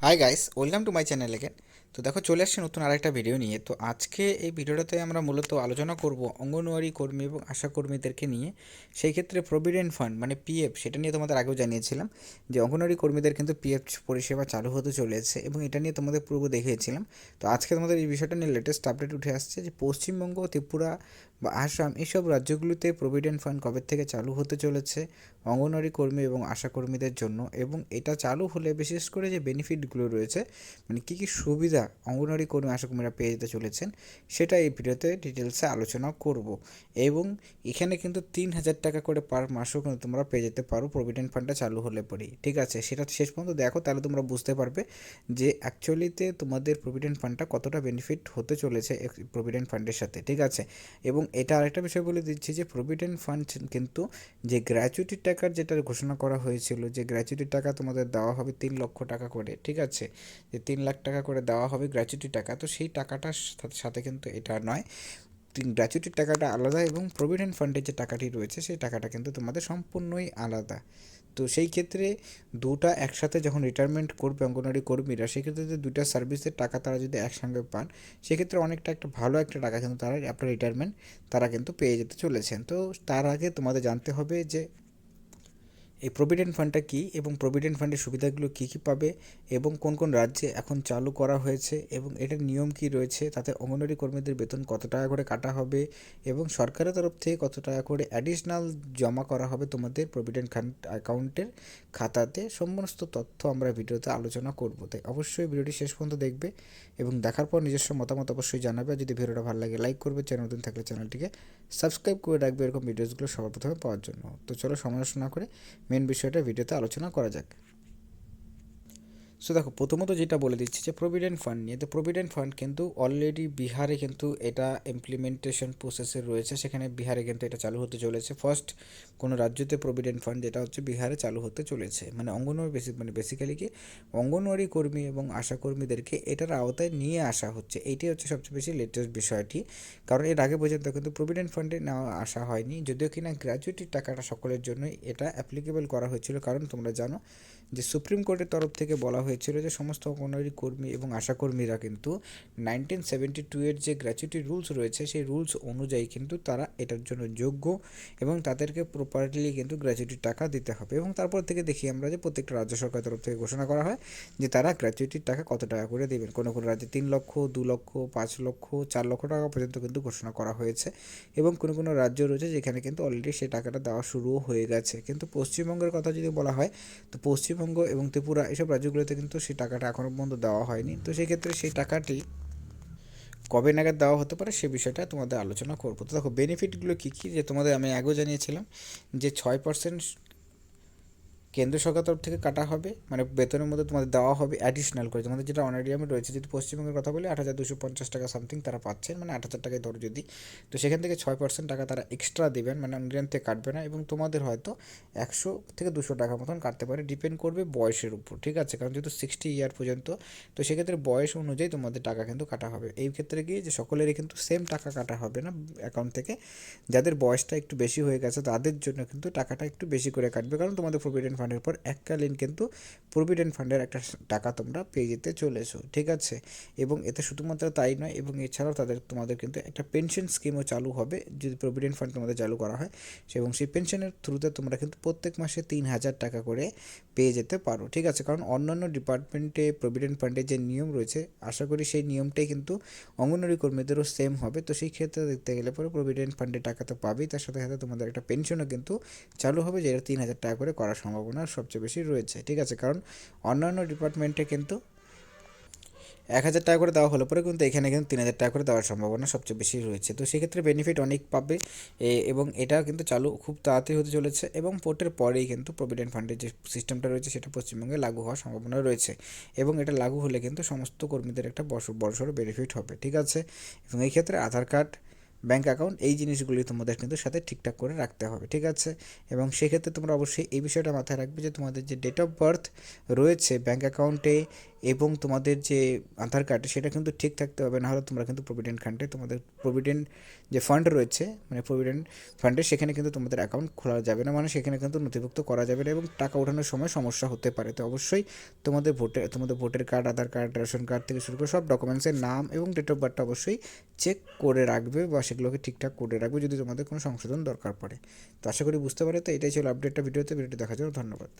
Hi guys, welcome to my channel again. তো দেখো চলে আসছে নতুন আরেকটা ভিডিও নিয়ে। তো আজকে এই ভিডিওটাতে আমরা মূলত আলোচনা করব অঙ্গনওয়াড়ি কর্মী এবং আশা কর্মীদেরকে নিয়ে। সেই ক্ষেত্রে প্রভিডেন্ট ফান্ড মানে পিএফ সেটা নিয়ে তোমাদের আগেও জানিয়েছিলাম যে অঙ্গনওয়াড়ি কর্মীদের কিন্তু পিএফ পরিষেবা চালু হতে চলেছে এবং এটা নিয়ে তোমাদের পূর্ব দেখিয়েছিলাম। তো আজকে তোমাদের এই বিষয়টা নিয়ে লেটেস্ট আপডেট উঠে আসছে যে পশ্চিমবঙ্গ, ত্রিপুরা বা আসাম এইসব রাজ্যগুলিতে প্রভিডেন্ট ফান্ড কবে থেকে চালু হতে চলেছে অঙ্গনওয়াড়ি কর্মী এবং আশা কর্মীদের জন্য এবং এটা চালু হলে বিশেষ করে যে বেনিফিটগুলো রয়েছে মানে কী কী সুবিধা অঙ্গনওয়াড়ি কর্মী আশা কর্মীরা পেয়ে যেতে চলেছেন। সেটা এই ভিডিওতে ডিটেলসে আলোচনা করব। এবং এখানে কিন্তু তিন হাজার টাকা করে পার মাসও কিন্তু তোমরা পেয়ে যেতে পারো। প্রভিডেন্ট ফান্ডটা চালু হলে পরেই ঠিক আছে? সেটা শেষ পর্যন্ত দেখো, তাহলে তোমরা বুঝতে পারবে যে অ্যাকচুয়ালিতে তোমাদের প্রভিডেন্ট ফান্ডটা কতটা বেনিফিট হতে চলেছে প্রভিডেন্ট ফান্ডের সাথে। ঠিক আছে? এবং এটা আরেকটা বিষয় বলে দিচ্ছি যে প্রভিডেন্ট ফান্ড কিন্তু যে গ্র্যাচুইটির টাকার যেটা ঘোষণা করা হয়েছিল, যে গ্র্যাচুইটির টাকা তোমাদের দেওয়া হবে তিন লক্ষ টাকা করে। ঠিক আছে? যে তিন লাখ টাকা করে দেওয়া হবে গ্র্যাচুইটি টাকা। তো সেই টাকাটার সাথে কিন্তু এটা নয়। গ্র্যাচুইটির টাকাটা আলাদা এবং প্রভিডেন্ট ফান্ডের যে টাকাটি রয়েছে, সেই টাকাটা কিন্তু তোমাদের সম্পূর্ণই আলাদা। তো সেই ক্ষেত্রে দুটা একসাথে যখন রিটায়ারমেন্ট করবে অঙ্গনওয়াড়ি কর্মীরা, সেক্ষেত্রে যদি দুটা সার্ভিসের টাকা তারা যদি একসঙ্গে পান, সেক্ষেত্রে অনেকটা একটা ভালো একটা টাকা কিন্তু তারা, আপনার রিটায়ারমেন্ট তারা কিন্তু পেয়ে যেতে চলেছেন। তো তার আগে তোমাদের জানতে হবে যে এই প্রভিডেন্ট ফান্ডটা কী এবং প্রভিডেন্ট ফান্ডের সুবিধাগুলো কী কী পাবে এবং কোন কোন রাজ্যে এখন চালু করা হয়েছে এবং এটার নিয়ম কী রয়েছে? তাতে অঙ্গনওয়াড়ি কর্মীদের বেতন কত টাকা করে কাটা হবে এবং সরকারের তরফ থেকে কত টাকা করে অ্যাডিশনাল জমা করা হবে তোমাদের প্রভিডেন্ট ফান্ড অ্যাকাউন্টের খাতাতে? সমস্ত তথ্য আমরা ভিডিওতে আলোচনা করব। তাই অবশ্যই ভিডিওটি শেষ পর্যন্ত দেখবে এবং দেখার পর নিজস্ব মতামত অবশ্যই জানাবে। যদি ভিডিওটা ভালো লাগে লাইক করবে। চ্যানেল নতুন থাকলে চ্যানেলটিকে সাবস্ক্রাইব করে রাখবে। এরকম ভিডিওসগুলো সবার প্রথমে পাওয়ার জন্য। তো চলো সমালোচনা করে মেন বিষয়টা ভিডিওতে আলোচনা করা যাক। সো দেখো, প্রথমত যেটা বলে দিচ্ছি যে প্রভিডেন্ট ফান্ড নিয়ে, তো প্রভিডেন্ট ফান্ড কিন্তু অলরেডি বিহারে কিন্তু এটা ইমপ্লিমেন্টেশন প্রসেসে রয়েছে। সেখানে বিহারে কিন্তু এটা চালু হতে চলেছে। ফার্স্ট কোনো রাজ্যতে প্রভিডেন্ট ফান্ড যেটা হচ্ছে বিহারে চালু হতে চলেছে। মানে অঙ্গনওয়াড়ি বেসিক মানে বেসিক্যালি কি অঙ্গনওয়াড়ি কর্মী এবং আশা কর্মীদেরকে এটার আওতায় নিয়ে আসা হচ্ছে। এইটাই হচ্ছে সবচেয়ে বেশি লেটেস্ট বিষয়টি। কারণ এর আগে পর্যন্ত কিন্তু প্রভিডেন্ট ফান্ডে নেওয়া, আসা হয়নি। যদিও কিনা গ্র্যাজুয়েটির টাকাটা সকলের জন্যই এটা অ্যাপ্লিকেবল করা হয়েছিল। কারণ তোমরা জানো যে সুপ্রিম কোর্টের তরফ থেকে বলা হয়েছিল যে সমস্ত অঙ্গনওয়াড়ি কর্মী এবং আশাকর্মীরা কিন্তু নাইনটিন সেভেন্টি টু এর যে গ্র্যাচুইটি রুলস রয়েছে, সেই রুলস অনুযায়ী কিন্তু তারা এটার জন্য যোগ্য এবং তাদেরকে প্রপারলি কিন্তু গ্র্যাচুইটির টাকা দিতে হবে। এবং তারপর থেকে দেখি আমরা যে প্রত্যেকটা রাজ্য সরকারের তরফ থেকে ঘোষণা করা হয় যে তারা গ্র্যাচুইটির টাকা কত টাকা করে দেবেন। কোনো কোনো রাজ্যে তিন লক্ষ, দু লক্ষ, পাঁচ লক্ষ, চার লক্ষ টাকা পর্যন্ত কিন্তু ঘোষণা করা হয়েছে এবং কোনো কোনো রাজ্য রয়েছে যেখানে কিন্তু অলরেডি সেই টাকাটা দেওয়া শুরুও হয়ে গেছে। কিন্তু পশ্চিমবঙ্গের কথা যদি বলা হয়, তো পশ্চিমবঙ্গ এবং ত্রিপুরা এসব রাজ্যগুলোতে কিন্তু সেই টাকাটা এখনও পর্যন্ত দেওয়া হয়নি। তো সেই ক্ষেত্রে সেই টাকাটি কবে নাগাদ দেওয়া হতে পারে সে বিষয়টা তোমাদের আলোচনা করব। তো দেখো বেনিফিটগুলো কী কী? যে তোমাদের আমি আগেও জানিয়েছিলাম যে ছয় পার্সেন্ট কেন্দ্র সরকার তরফ থেকে কাটা হবে মানে বেতনের মধ্যে তোমাদের দেওয়া হবে অ্যাডিশনাল করে। তোমাদের যেটা অনারিয়ামে রয়েছে, যদি পশ্চিমবঙ্গের কথা বলি, আট হাজার দুশো পঞ্চাশ টাকা সামথিং তারা পাচ্ছেন মানে আট হাজার টাকায় ধরো যদি। তো সেখান থেকে ছয় পার্সেন্ট টাকা তারা এক্সট্রা দেবেন মানে অনারিয়াম থেকে কাটবে না এবং তোমাদের হয়তো একশো থেকে দুশো টাকা মতন কাটতে পারে ডিপেন্ড করবে বয়সের উপর, ঠিক আছে? কারণ যেহেতু সিক্সটি ইয়ার পর্যন্ত, তো সেক্ষেত্রে বয়স অনুযায়ী তোমাদের টাকা কিন্তু কাটা হবে। এই ক্ষেত্রে গিয়ে যে সকলেরই কিন্তু সেম টাকা কাটা হবে না অ্যাকাউন্ট থেকে। যাদের বয়সটা একটু বেশি হয়ে গেছে, তাদের জন্য কিন্তু টাকাটা একটু বেশি করে কাটবে, কারণ তোমাদের প্রভিডেন্ট ফান্ডের পর এককালীন কিন্তু প্রভিডেন্ট ফান্ডের একটা টাকা তোমরা পেয়ে যেতে চলেছো, ঠিক আছে? এবং এতে শুধুমাত্র তাই নয়, এবং এছাড়াও তাদের, তোমাদের কিন্তু একটা পেনশন স্কিমও চালু হবে, যদি প্রভিডেন্ট ফান্ড তোমাদের চালু করা হয়। এবং সেই পেনশনের থ্রুতে তোমরা কিন্তু প্রত্যেক মাসে তিন হাজার টাকা করে পেয়ে যেতে পারো, ঠিক আছে? কারণ অন্যান্য ডিপার্টমেন্টে, প্রভিডেন্ট ফান্ডের যে নিয়ম রয়েছে, আশা করি সেই নিয়মটাই কিন্তু অঙ্গনওয়াড়ি কর্মীদেরও সেম হবে। তো সেই ক্ষেত্রে দেখতে গেলে পরে প্রভিডেন্ট ফান্ডের টাকা তো পাবেই, তার সাথে সাথে তোমাদের একটা পেনশনও কিন্তু চালু হবে, যেটা তিন হাজার টাকা করে করার সম্ভাবনা সবচেয়ে বেশি রয়েছে, ঠিক আছে? কারণ অন্যান্য ডিপার্টমেন্টে কিন্তু এক হাজার টাকা করে দেওয়া হলো পরে কিন্তু এখানে কিন্তু তিন হাজার টাকা করে দেওয়ার সম্ভাবনা সবচেয়ে বেশি রয়েছে। তো সেক্ষেত্রে বেনিফিট অনেক পাবে এবং এটা কিন্তু চালু খুব তাড়াতাড়ি হতে চলেছে, এবং পোর্টের পরেই কিন্তু প্রভিডেন্ট ফান্ডের যে সিস্টেমটা রয়েছে সেটা পশ্চিমবঙ্গে লাগু হওয়ার সম্ভাবনা রয়েছে, এবং এটা লাগু হলে কিন্তু সমস্ত কর্মীদের একটা বড় বড়সড় বেনিফিট হবে, ঠিক আছে? এবং এই ক্ষেত্রে আধার কার্ড ব্যাঙ্ক অ্যাকাউন্ট, এই জিনিসগুলি তোমাদের কিন্তু সাথে ঠিকঠাক করে রাখতে হবে, ঠিক আছে? এবং সেক্ষেত্রে তোমরা অবশ্যই এই বিষয়টা মাথায় রাখবে যে তোমাদের যে ডেট অফ বার্থ রয়েছে ব্যাঙ্ক অ্যাকাউন্টে এবং তোমাদের যে আধার কার্ড সেটা কিন্তু ঠিক থাকতে হবে না হলে তোমরা কিন্তু প্রভিডেন্ট ফান্ডে তোমাদের প্রভিডেন্ট যে ফান্ড রয়েছে মানে প্রভিডেন্ট ফান্ডে সেখানে কিন্তু তোমাদের অ্যাকাউন্ট খোলা যাবে না মানে সেখানে কিন্তু নথিভুক্ত করা যাবে না এবং টাকা ওঠানোর সময় সমস্যা হতে পারে। তো অবশ্যই তোমাদের ভোটের, তোমাদের voter card Aadhaar card ration card থেকে শুরু করে সব ডকুমেন্টসের নাম এবং ডেট অফ বার্থটা অবশ্যই চেক করে রাখবে বা সেগুলোকে ঠিকঠাক করে রাখবে যদি তোমাদের কোনো সংশোধন দরকার পড়ে। তো আশা করি বুঝতে পারে তো এটাই ছিল আপডেটটা ভিডিওতে, ভিডিওটি দেখার জন্য ধন্যবাদ।